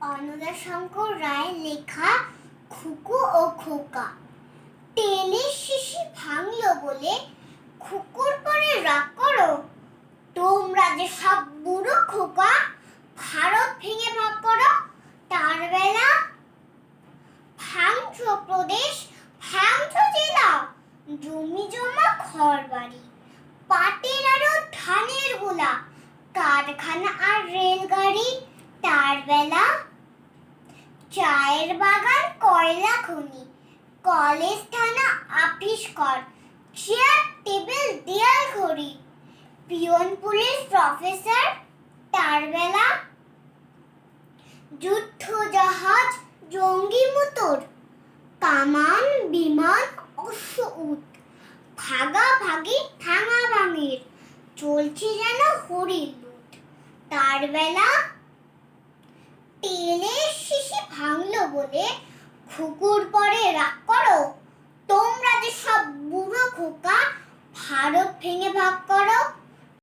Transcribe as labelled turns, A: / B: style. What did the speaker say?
A: অন্নদাশঙ্কর রায়ের লেখা খুকু ও খোকা। তেলের শিশি ভাঙলো বলে খুকুর পরে রাগ করো। তোমরা যে সব বুড়ো খোকা, ভারত ভেঙে ভাগ করো, তার বেলা ভাঙছো প্রদেশ ভাঙছো জেলা, জমি জমা, ঘর বাড়ি, পাটের আরও ধানের গোলা, কারখানা আর রেলগাড়ি, তার বেলা চায়ের বাগান, কয়লা খনি। কলেজ থানা আপিস কর। চেয়ার টেবিল দেয়াল, ঘড়ি। পিয়ন পুলিশ, প্রফেসর তার বেলা যুদ্ধ জাহাজ, জঙ্গি মোটর কামান, বিমান, অশ্ব উট। ভাগা ভাগি ভাঙির। চলছে যেন লুট তার বেলা তেলের শিশি ভাঙলো বলে খুকুর পরে রাগ করো। তোমরা যে সব বুড়ো খোকা ভারত ভেঙে ভাগ করো।